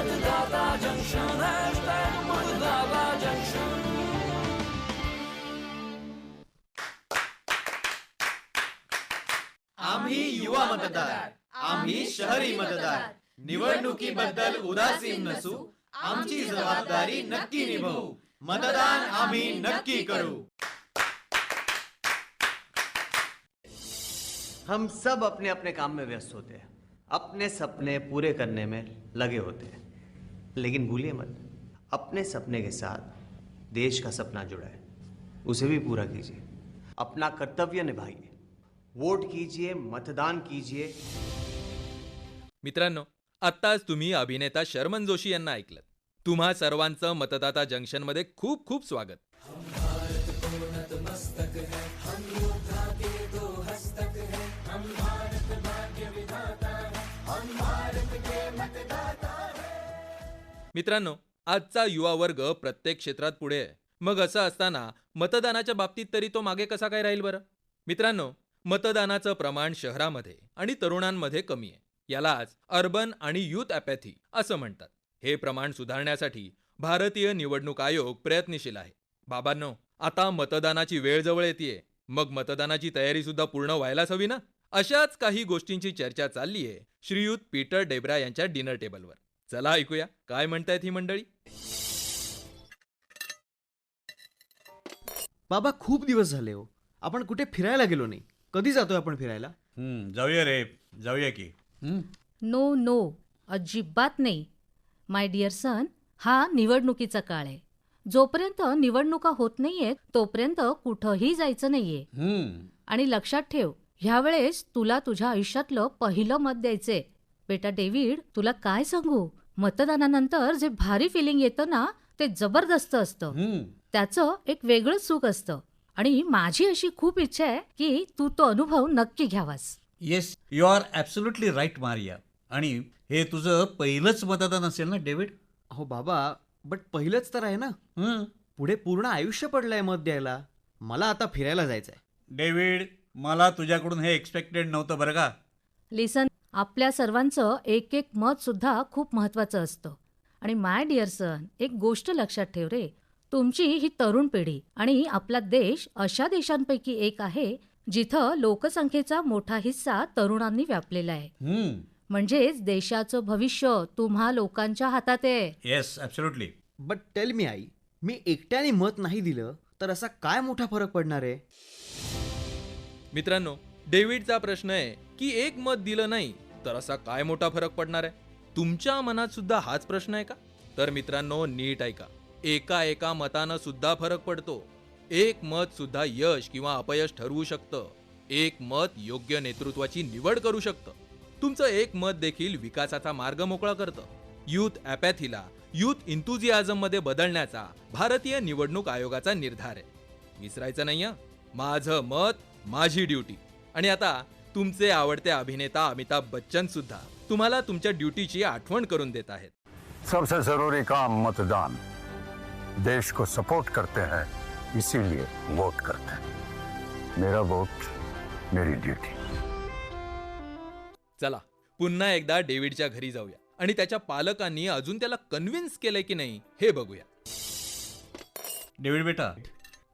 मतदाता junction hashtag मतदाता junction आम्ही युवा मतदार आम्ही शहरी मतदार निवडणुकीबद्दल उदासीन नसू आमची जबाबदारी नक्की निभावू मतदान आम्ही नक्की करू हम सब अपने अपने काम में व्यस्त होते हैं अपने सपने पूरे करने में लगे होते हैं लेकिन भूलिए मत। अपने सपने के साथ देश का सपना जुड़ा है उसे भी पूरा कीजिए। अपना कर्तव्य निभाइए। वोट कीजिए मतदान कीजिए। मित्रांनो आत्ताच तुम्ही अभिनेता शर्मन जोशी यांना ऐकलं. तुम्हा सर्वांचं मतदाता जंक्शनमध्ये खूप खूप स्वागत. मित्रांनो आजचा युवा वर्ग प्रत्येक क्षेत्रात पुढे आहे. मग असं असताना मतदानाच्या बाबतीत तरी तो मागे कसा काय राहील बरं? मित्रांनो मतदानाचं प्रमाण शहरामध्ये आणि तरुणांमध्ये कमी आहे. यालाच अर्बन आणि युथ ॲपॅथी असं म्हणतात. हे प्रमाण सुधारण्यासाठी भारतीय निवडणूक आयोग प्रयत्नशील आहे. बाबांनो आता मतदानाची वेळ जवळ येते मग मतदानाची तयारी सुद्धा पूर्ण व्हायलाच हवी ना? अशाच काही गोष्टींची चर्चा चालली आहे श्रीयुत पीटर डेब्रा यांच्या डिनर टेबलवर. चला ऐकूया. काय म्हणतायत ही मंडळी? बाबा खूप दिवस झाले हो. आपण कुठे फिरायला गेलो नाही. कधी जातोय आपण फिरायला? हम्म, जाऊया रे. जाऊया की. No no. अजिबात नाही. माय डिअर सन हा निवडणुकीचा काळ आहे. जोपर्यंत निवडणुका होत नाहीयेत तोपर्यंत कुठंही जायचं नाहीये. हम्म, आणि लक्षात ठेव ह्यावेळेस तुला तुझ्या आयुष्यातलं पहिलं मत द्यायचंय. बेटा डेव्हिड तुला काय सांगू? मतदानानंतर जे भारी फिलिंग येतं ना ते जबरदस्त असतं. त्याचं एक वेगळंच सुख असतं. आणि माझी अशी खूप इच्छा आहे की तू तो अनुभव नक्की घ्यावास. Yes you are absolutely right Maria. आणि हे तुझं पहिलंच मतदान असेल ना डेव्हिड? हो बाबा बट पहिलंच तर आहे ना. हम्म. पुढे पूर्ण आयुष्य पडलंय मत द्यायला. मला आता फिरायला जायचंय. डेव्हिड मला तुझ्याकडून हे एक्सपेक्टेड नव्हतं बरं का. लिसन आपल्या सर्वांचं एक एक मत सुद्धा खूप महत्वाचं असतं. आणि माय डिअर सन एक गोष्ट लक्षात ठेव रे. तुमची ही तरुण पिढी आणि आपला देश अशा देशांपैकी एक आहे जिथं लोकसंख्येचा मोठा हिस्सा तरुणांनी व्यापलेला आहे. म्हणजेच देशाचं भविष्य तुम्हा लोकांच्या हातात आहे. Yes absolutely but tell me आई मी एकट्याने मत नाही दिलं तर असा काय मोठा फरक पडणार आहे? मित्रांनो डेव्हिडचा प्रश्न आहे की एक मत दिलं नाही तर असा काय मोठा फरक पडणार आहे? तुमच्या मनात सुद्धा हाच प्रश्न आहे का? तर मित्रांनो नीट ऐका. एका एका मतानं सुद्धा फरक पडतो. एक मत सुद्धा यश किंवा अपयश ठरवू शकतं. एक मत योग्य नेतृत्वाची निवड करू शकतं. तुमचं एक मत देखील विकासाचा मार्ग मोकळा करतं. युथ ॲपॅथीला युथ इंतुझियाझममध्ये बदलण्याचा भारतीय निवडणूक आयोगाचा निर्धार आहे. विसरायचं नाही माझं मत माझी ड्युटी. आणि आता तुमचे आवडते अभिनेता अमिताभ बच्चन सुद्धा तुम्हाला तुमच्या ड्युटीची आठवण करून देत आहेत. सबसे जरूरी काम मतदान. देश को सपोर्ट करते हैं इसीलिए वोट करते हैं. मेरा वोट मेरी ड्यूटी चला पुन्हा एकदा डेव्हिडच्या घरी जाऊया आणि त्याच्या पालकांनी अजून त्याला कन्व्हिन्स केलंय की नाही हे बघूया. डेव्हिड बेटा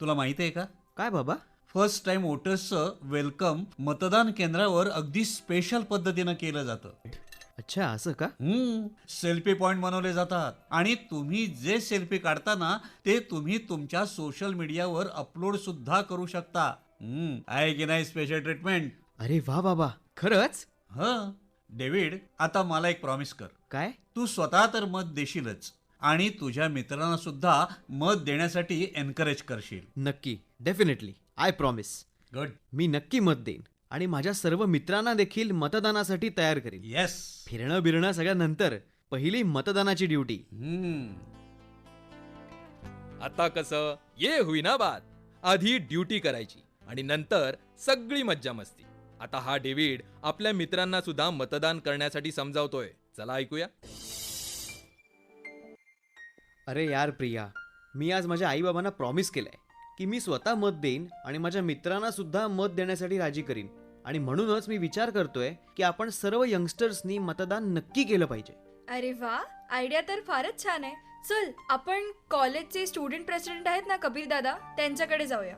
तुला माहिती आहे का? काय बाबा? फर्स्ट टाइम वोटर्सचं वेलकम मतदान केंद्रावर अगदी स्पेशल पद्धतीनं केलं जातं. अच्छा असं का? सेल्फी पॉइंट बनवले जातात. आणि तुम्ही जे सेल्फी काढता ना ते तुम्ही तुमच्या सोशल मीडियावर अपलोड सुद्धा करू शकता. हम्म, आहे की नाही स्पेशल ट्रीटमेंट अरे वा बाबा खरंच? ह. डेव्हिड आता मला एक प्रॉमिस कर. काय? तू स्वतः तर मत देशीलच. आणि तुझ्या मित्रांना सुद्धा मत देण्यासाठी एनकरेज करशील. नक्की. डेफिनेटली आय प्रॉमिस गुड मी नक्की मत देईन आणि माझ्या सर्व मित्रांना देखील मतदानासाठी तयार करीन. येस फिरणं बिरणं सगळ्या नंतर पहिली मतदानाची ड्युटी. हम्म. आता कसं ये होईना बात आधी ड्युटी करायची आणि नंतर सगळी मज्जा मस्ती. आता हा डेव्हिड आपल्या मित्रांना सुद्धा मतदान करण्यासाठी समजावतोय. चला ऐकूया. अरे यार प्रिया मी आज माझ्या आईबाबांना प्रॉमिस केलंय. की मी स्वतः मत देईन आणि माझ्या मित्रांना सुद्धा मत देण्यासाठी राजी करीन. आणि म्हणूनच मी विचार करतोय की आपण सर्व यंगस्टर्सनी मतदान नक्की केलं पाहिजे. अरे वा आयडिया तर फारच छान आहे. चल आपण कॉलेजचे स्टुडंट प्रेसिडेंट आहेत ना कबीर दादा? त्यांच्याकडे जाऊया.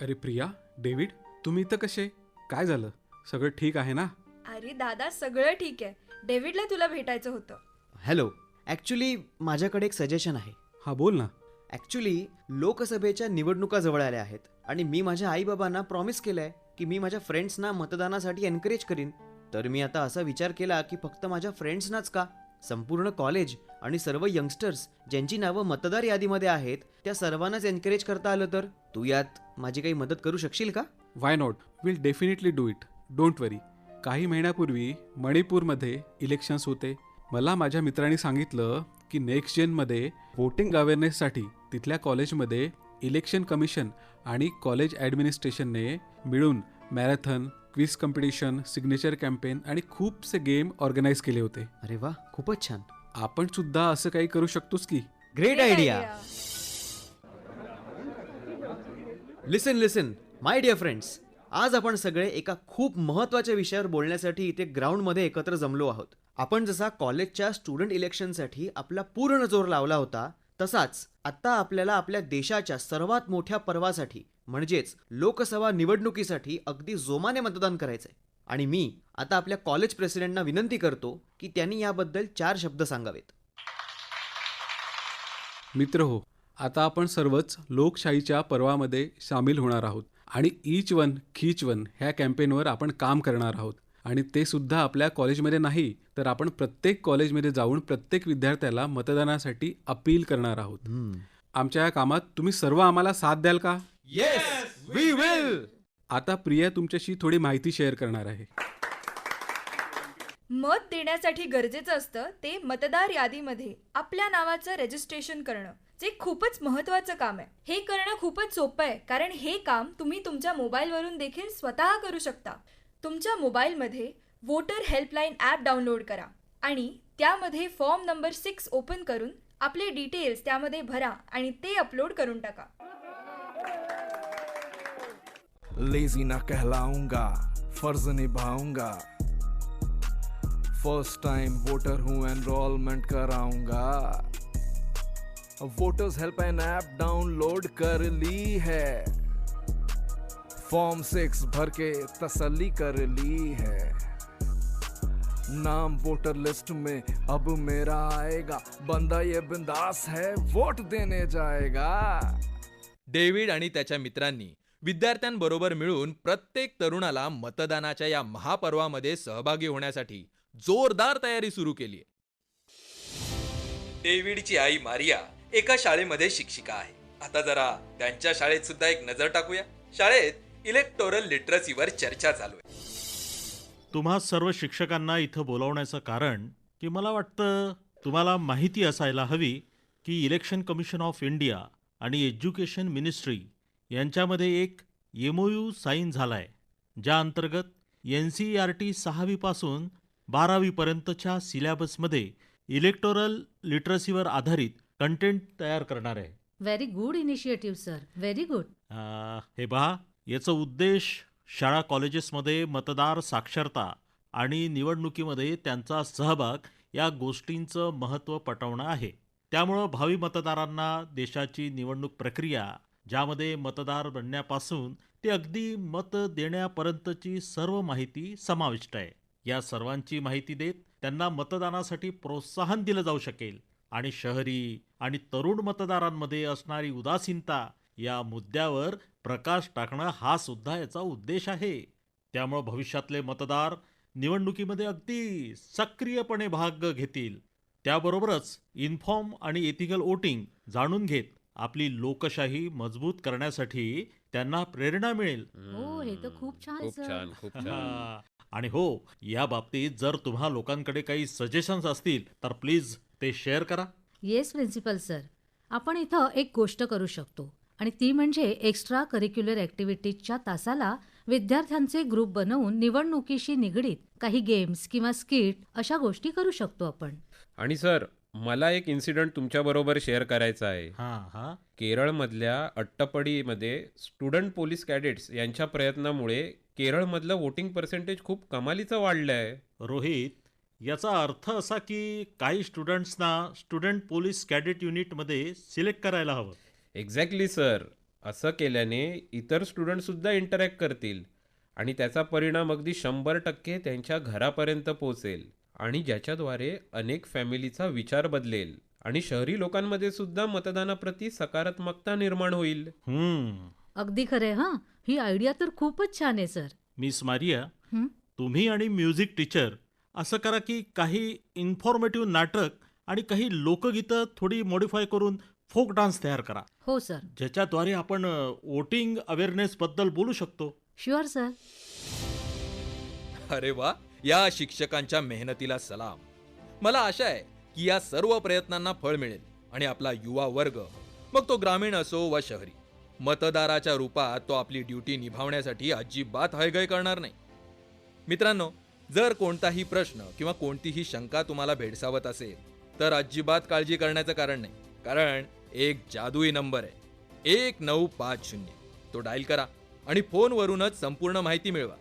अरे प्रिया डेव्हिड तुम्ही इथं कसे? काय झालं? सगळं ठीक आहे ना? अरे दादा सगळं ठीक आहे. डेव्हिडला तुला भेटायचं होतं. हॅलो ॲक्च्युली माझ्याकडे एक सजेशन आहे. हा बोल ना. ॲक्च्युली लोकसभेच्या निवडणुका जवळ आल्या आहेत आणि मी माझ्या आईबाबांना प्रॉमिस केलं आहे की मी माझ्या फ्रेंड्सना मतदानासाठी एनकरेज करीन. तर मी आता असा विचार केला की फक्त माझ्या फ्रेंड्सनाच का? संपूर्ण कॉलेज आणि सर्व यंगस्टर्स ज्यांची नावं मतदार यादीमध्ये आहेत त्या सर्वांनाच एनकरेज करता आलं तर? तू यात माझी काही मदत करू शकशील का? Why not will definitely do it don't worry काही महिन्यापूर्वी मणिपूरमध्ये इलेक्शन्स होते. मला माझ्या मित्रांनी सांगितलं की नेक्स्ट जेनमध्ये वोटिंग अवेअरनेससाठी तिथल्या कॉलेजमध्ये इलेक्शन कमिशन आणि कॉलेज ॲडमिनिस्ट्रेशनने मिळून marathon quiz competition signature campaign आणि खूपसे गेम ऑर्गनाईज केले होते. अरे वा खूपच छान. आपण सुद्धा असं काही करू शकतोस की? Great idea listen listen my dear friends आज आपण सगळे एका खूप महत्त्वाच्या विषयावर बोलण्यासाठी इथे ग्राउंडमध्ये एकत्र जमलो आहोत. आपण जसा कॉलेजच्या स्टुडंट इलेक्शनसाठी आपला पूर्ण जोर लावला होता तसाच आता आपल्याला आपल्या देशाच्या सर्वात मोठ्या पर्वासाठी म्हणजेच लोकसभा निवडणुकीसाठी अगदी जोमाने मतदान करायचंय. आणि मी आता आपल्या कॉलेज प्रेसिडेंटना विनंती करतो की त्यांनी याबद्दल चार शब्द सांगावेत. मित्र हो आता आपण सर्वच लोकशाहीच्या पर्वामध्ये सामील होणार आहोत आणि ईच वन खीच वन ह्या कॅम्पेनवर आपण काम करणार आहोत. आणि ते सुद्धा आपल्या कॉलेजमध्ये नाही तर आपण प्रत्येक कॉलेजमध्ये जाऊन प्रत्येक विद्यार्थ्याला मतदानासाठी अपील करणार आहोत. आमच्या या कामात तुम्ही सर्व आम्हाला साथ द्याल का? येस वी विल आता प्रिया तुमच्याशी थोडी माहिती शेअर करणार आहे. मत देण्यासाठी गरजेचं असतं ते मतदार यादीमध्ये आपल्या नावाचं रेजिस्ट्रेशन करणं जे खूपच महत्वाचं काम आहे. हे करणं खूपच सोपं आहे कारण हे काम तुम्ही तुमच्या मोबाईलवरून देखील स्वतः करू शकता. तुमच्या मोबाईलमध्ये वोटर हेल्पलाईन ॲप डाउनलोड करा आणि त्यामध्ये फॉर्म नंबर सिक्स ओपन करून आपले डिटेल्स त्यामध्ये भरा आणि ते अपलोड करून टाका. लेझी ना कहलाऊंगा फर्ज निभाऊंगा. फर्स्ट टाइम वोटर हूँ एनरोलमेंट कराऊंगा. वोटर्स हेल्पलाइन ऐप डाउनलोड कर ली है. फॉर्म सिक्स भर के तसल्ली कर ली है। नाम वोटर लिस्ट में अब मेरा आएगा। बंदा ये बिंदास है वोट देने जाएगा। डेव्हिड आणि त्याच्या मित्रांनी विद्यार्थ्यांबरोबर मिळून प्रत्येक तरुणाला मतदानाच्या या महापर्वामध्ये सहभागी होण्यासाठी जोरदार तयारी सुरू केली डेव्हिडची आई मारिया एका शाळेमध्ये शिक्षिका आहे. आता जरा त्यांच्या शाळेत सुद्धा एक नजर टाकूया. शाळेत इलेक्टोरल लिटरसीवर चर्चा चालू आहे. तुम्हा सर्व शिक्षकांना इथं बोलावण्याचं कारण की मला वाटतं तुम्हाला माहिती असायला हवी की इलेक्शन कमिशन ऑफ इंडिया आणि एज्युकेशन मिनिस्ट्री यांच्यामध्ये एक एमओयू साईन झाला आहे ज्या अंतर्गत एन सी आर टी सहावीपासून बारावीपर्यंतच्या सिलॅबसमध्ये इलेक्टोरल लिटरसीवर आधारित कंटेंट तयार करणार आहे. Very good initiative sir very good हे पहा. याचा उद्देश शाळा कॉलेजेसमध्ये मतदार साक्षरता आणि निवडणुकीमध्ये त्यांचा सहभाग या गोष्टींचं महत्त्व पटवणं आहे. त्यामुळं भावी मतदारांना देशाची निवडणूक प्रक्रिया ज्यामध्ये मतदार बनण्यापासून ते अगदी मत देण्यापर्यंतची सर्व माहिती समाविष्ट आहे. या सर्वांची माहिती देत त्यांना मतदानासाठी प्रोत्साहन दिलं जाऊ शकेल आणि शहरी आणि तरुण मतदारांमध्ये असणारी उदासीनता या मुद्द्यावर प्रकाश टाकणं हा सुद्धा याचा उद्देश आहे. त्यामुळं भविष्यातले मतदार निवडणुकीमध्ये अगदी सक्रियपणे भाग घेतील. त्याबरोबरच इन्फॉर्म आणि एथिकल वोटिंग जाणून घेत आपली लोकशाही मजबूत करण्यासाठी त्यांना प्रेरणा मिळेल. हो हे तर खूप छान खूप छान खूप छान. हा. आणि हो या बाबतीत जर तुम्हा लोकांकडे काही सजेशन्स असतील तर प्लीज ते शेअर करा. येस प्रिन्सिपल सर आपण इथं एक गोष्ट करू शकतो. आणि ती म्हणजे एक्स्ट्रा करिक्युलर ॲक्टिव्हिटीजच्या तासाला विद्यार्थ्यांचे ग्रुप बनवून निवडणुकीशी निगडीत काही गेम्स किंवा स्किट अशा गोष्टी करू शकतो आपण. आणि सर मला एक इन्सिडेंट तुमच्याबरोबर शेअर करायचा आहे. हां हां. केरळमधल्या अट्टपडीमध्ये स्टुडंट पोलीस कॅडेट्स यांच्या प्रयत्नामुळे केरळमधलं वोटिंग पर्सेंटेज खूप कमालीचं वाढलं आहे रोहित याचा अर्थ असा की काही स्टुडंट्सना स्टुडंट पोलीस कॅडेट युनिटमध्ये सिलेक्ट करायला हवं. एक्झॅक्टली सर असं केल्याने इतर स्टुडंटसुद्धा इंटरॅक्ट करतील आणि त्याचा परिणाम अगदी शंभर टक्के त्यांच्या घरापर्यंत पोहोचेल आणि ज्याच्याद्वारे अनेक फॅमिलीचा विचार बदलेल आणि शहरी लोकांमध्ये सुद्धा मतदानाप्रती सकारात्मकता निर्माण होईल. हम्म. अगदी खरे हां? ही आयडिया तर खूपच छान आहे सर मिस मारिया हं? तुम्ही आणि म्युझिक टीचर असं करा की काही इन्फॉर्मेटिव्ह नाटक आणि काही लोकगीतं थोडी मॉडिफाय करून फोक डान्स तयार करा. हो सर. ज्याच्याद्वारे आपण वोटिंग अवेअरनेसबद्दल बोलू शकतो. Sure sir. अरे वा या शिक्षकांच्या मेहनतीला सलाम. मला आशा आहे की या सर्व प्रयत्नांना फळ मिळेल आणि आपला युवा वर्ग मग तो ग्रामीण असो वा शहरी मतदाराच्या रूपात तो आपली ड्युटी निभावण्यासाठी अजिबात हयगय करणार नाही. मित्रांनो जर कोणताही प्रश्न किंवा कोणतीही शंका तुम्हाला भेडसावत असेल तर अजिबात काळजी करण्याचं कारण नाही. कारण एक जादुई नंबर आहे. एक नऊ पाच शून्य. तो डायल करा आणि फोनवरूनच संपूर्ण माहिती मिळवा.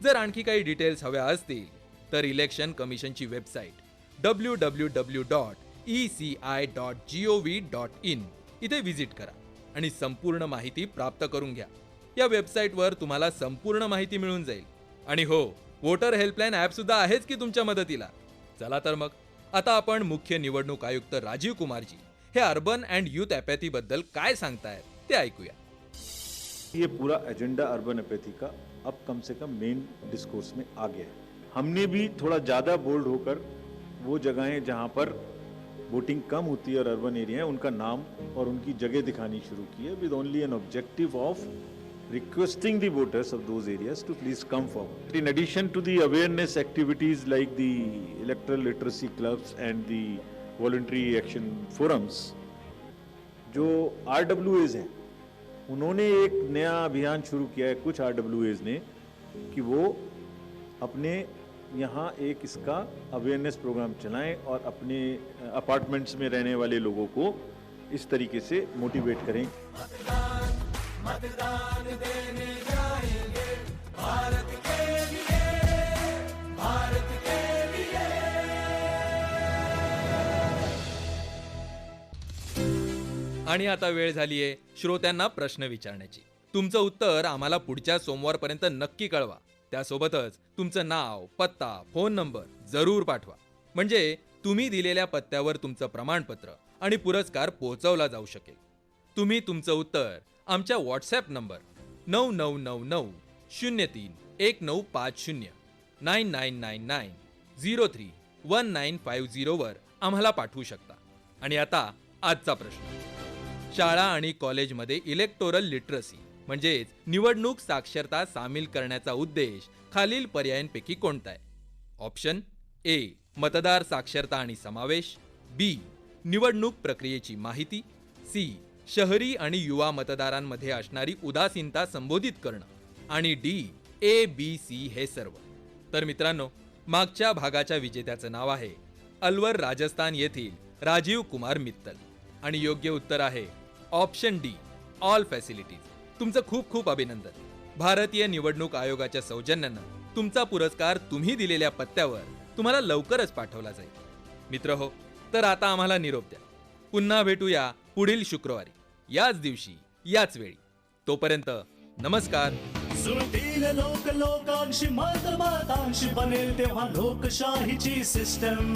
जर आणखी काही डिटेल्स हव्या असतील तर election कमिशनची website W W W dot E C I dot G O V dot in इथे व्हिजिट करा आणि संपूर्ण माहिती प्राप्त करून घ्या. या वेबसाईटवर तुम्हाला संपूर्ण माहिती मिळून जाईल. आणि हो वोटर हेल्पलाईन ॲपसुद्धा आहेच की तुमच्या मदतीला. चला तर मग. आता आपण मुख्य निवडणूक आयुक्त राजीव कुमारजी हे अर्बन अँड युथ ॲपॅथी बद्दल काय सांगतायत ते ऐकूया. ये पूरा एजेंडा अर्बन एपैथी का? अब कम से कम मेन डिस्कोर्स में आ गया है. हमने भी थोड़ा ज़्यादा बोल्ड होकर वो जगहें जहाँ पर वोटिंग कम होती है और अर्बन एरिया है, उनका नाम और उनकी जगह दिखानी शुरू की है with only an objective of requesting the voters of those areas to please come forward. In addition to the awareness activities like the electoral literacy clubs and the voluntary action forums जो R W As हैं उन्होंने एक नया अभियान शुरू KIA है कुछ R W age ने कि वो अपने यहाँ एक इसका अवेयरनेस प्रोग्राम चलाएँ और अपने अपार्टमेंट्स में रहने वाले लोगों को इस तरीके से मोटिवेट करें। मतदान, मतदान देने जाएँगे। भारत के लिए भारत आणि आता वेळ झालीये श्रोत्यांना प्रश्न विचारण्याची तुमचं उत्तर आम्हाला पुढच्या सोमवारपर्यंत नक्की कळवा त्यासोबतच तुमचं नाव पत्ता फोन नंबर जरूर पाठवा म्हणजे तुम्ही दिलेल्या पत्त्यावर तुमचं प्रमाणपत्र आणि पुरस्कार पोहोचवला जाऊ शकेल तुम्ही तुमचं उत्तर आमच्या व्हॉट्सॲप नंबर नऊ नऊ नऊ नऊ शून्य तीन एक नऊ पाच शून्य nine nine nine nine zero three one nine five झिरोवर आम्हाला पाठवू शकता आणि आता आजचा प्रश्न शाळा आणि कॉलेजमध्ये इलेक्टोरल लिटरसी म्हणजेच निवडणूक साक्षरता सामील करण्याचा उद्देश खालील पर्यायांपैकी कोणता आहे ऑप्शन ए मतदार साक्षरता आणि समावेश. बी निवडणूक प्रक्रियेची माहिती. सी शहरी आणि युवा मतदारांमध्ये असणारी उदासीनता संबोधित करणं. आणि डी ए बी सी हे सर्व. तर मित्रांनो मागच्या भागाच्या विजेत्याचं नाव आहे अलवर राजस्थान येथील राजीव कुमार मित्तल. आणि योग्य उत्तर आहे ऑप्शन डी ऑल फॅसिलिटीज. तुमचं खूप खूप अभिनंदन. भारतीय निवडणूक आयोगाच्या सौजन्यानं तुमचा पुरस्कार तुम्ही दिलेल्या पत्त्यावर तुम्हाला लवकरच पाठवला जाईल. मित्र हो तर आता आम्हाला निरोप द्या. पुन्हा भेटूया पुढील शुक्रवारी. याच दिवशी याच वेळी. तोपर्यंत नमस्कार. सुरतील लोक लोकांशी मत बनेल तेव्हा लोकशाहीची सिस्टम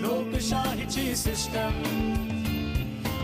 लोकशाहीची सिस्टम